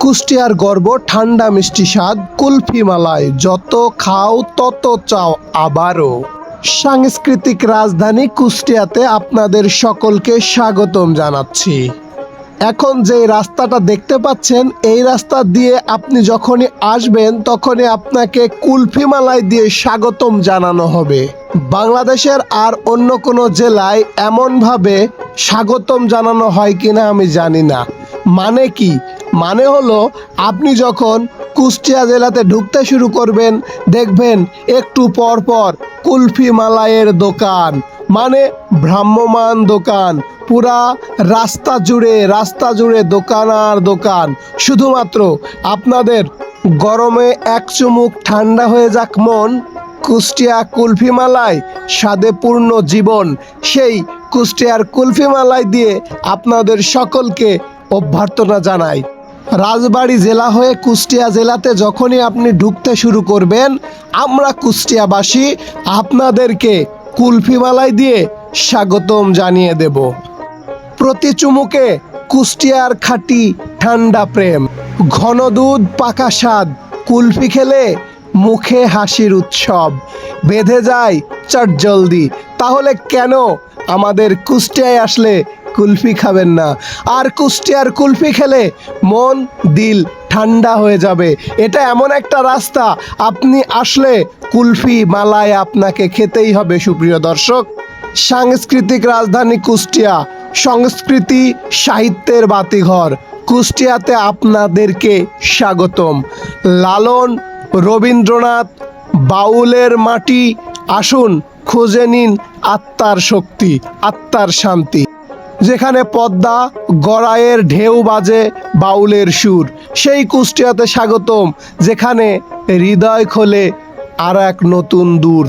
কুষ্টিয়ার গর্ব, ঠান্ডা মিষ্টি স্বাদ, কুলফি মালায় যত খাও তত চাও আবারও। সাংস্কৃতিক রাজধানী কুষ্টিয়াতে আপনাদের সকলকে স্বাগতম জানাচ্ছি। এখন যে রাস্তাটা দেখতে পাচ্ছেন, এই রাস্তা দিয়ে আপনি যখনই আসবেন, তখনই আপনাকে কুলফি মালাই দিয়ে স্বাগতম জানানো হবে। বাংলাদেশের আর অন্য কোনো জেলায় এমনভাবে স্বাগতম জানানো হয় কিনা আমি জানি না। মানে কি? মানে হলো আপনি যখন কুষ্টিয়া জেলাতে ঢুকতে শুরু করবেন, দেখবেন একটু পর পর কুলফি মালাইয়ের দোকান মানে ভ্রাম্যমান দোকান, পুরা রাস্তা জুড়ে রাস্তা জুড়ে দোকান আর দোকান। শুধুমাত্র আপনাদের গরমে এক চুমুক ঠান্ডা হয়ে যাক মন, কুষ্টিয়া কুলফি মালায় স্বাদে পূর্ণ জীবন। সেই কুষ্টিয়ার কুলফি মালাই দিয়ে আপনাদের সকলকে অভ্যর্থনা জানাই। রাজবাড়ী জেলা হয়ে কুষ্টিয়া জেলাতে যখনই আপনি ঢুকতে শুরু করবেন, আমরা কুষ্টিয়াবাসী আপনাদেরকে কুলফি মালাই দিয়ে স্বাগতম জানিয়ে দেব। প্রতি চুমুকে কুষ্টিয়ার খাঁটি ঠান্ডা প্রেম, ঘন দুধ, পাকা স্বাদ, কুলফি খেলে মুখে হাসির উৎসব। বেঁধে যায় চট জলদি তাহলে কেন আমাদের কুষ্টিয়ায় আসলে কুলফি খাবেন না। আর কুষ্টিয়ার কুলফি খেলে মন, দিল ঠান্ডা হয়ে যাবে। এটা এমন একটা রাস্তা, আপনি আসলে কুলফি মালায় আপনাকে খেতেই হবে, সুপ্রিয় দর্শক। সাংস্কৃতিক রাজধানী কুষ্টিয়া, সংস্কৃতি সাহিত্যের বাতিঘর। কুষ্টিয়াতে আপনাদেরকে স্বাগতম। লালন, রবীন্দ্রনাথ, বাউলের মাটি, আসুন, খুঁজে নিন আত্মার শক্তি, আত্মার শান্তি। যেখানে পদ্মা গড়াইয়ের ঢেউ বাজে বাউলের সুর। সেই কুষ্টিয়াতে স্বাগতম, যেখানে হৃদয় খোলে আর এক নতুন দূর।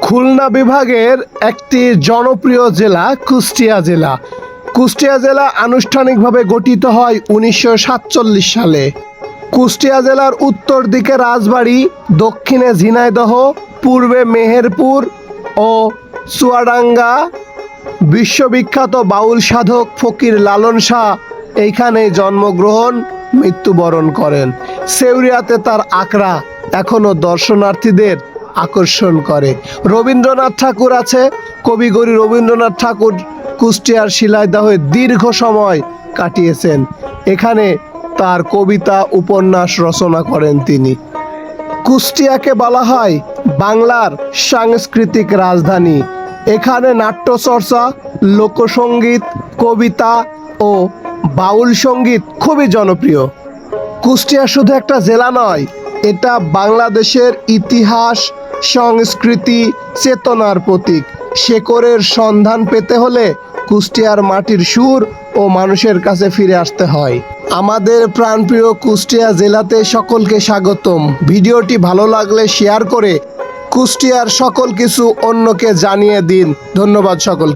খুলনা বিভাগের একটি জনপ্রিয় জেলা কুষ্টিয়া জেলা। কুষ্টিয়া জেলা আনুষ্ঠানিকভাবে গঠিত হয় উনিশশো সাতচল্লিশ সালে। কুষ্টিয়া জেলার উত্তর দিকে রাজবাড়ি, দক্ষিণে ঝিনাইদহ, পূর্বে মেহেরপুর ও চুয়াডাঙ্গা বিশ্ববিখ্যাত বাউল সাধক ফকির লালন শাহ এইখানে জন্মগ্রহণ, মৃত্যুবরণ করেন। সেউরিয়াতে তার আকড়া এখনও দর্শনার্থীদের আকর্ষণ করে। রবীন্দ্রনাথ ঠাকুর আছে, কবিগুরু রবীন্দ্রনাথ ঠাকুর কুষ্টিয়ার শিলাইদহে দীর্ঘ সময় কাটিয়েছেন। এখানে তার কবিতা, উপন্যাস রচনা করেন তিনি। কুষ্টিয়াকে বলা হয় বাংলার সাংস্কৃতিক রাজধানী। এখানে নাট্যচর্চা লোকসঙ্গীত কবিতা ও বাউল সংগীত খুবই জনপ্রিয়। কুষ্টিয়া শুধু একটা জেলা নয়, এটা বাংলাদেশের ইতিহাস, সংস্কৃতি, চেতনার প্রতীক। শেকরের সন্ধান পেতে হলে কুষ্টিয়ার মাটির সুর ও মানুষের কাছে ফিরে আসতে হয়। আমাদের প্রাণপ্রিয় কুষ্টিয়া জেলাতে সকলকে স্বাগতম। ভিডিওটি ভালো লাগলে শেয়ার করে কুষ্টিয়ার সকল কিছু অন্যকে জানিয়ে দিন। ধন্যবাদ সকলকে।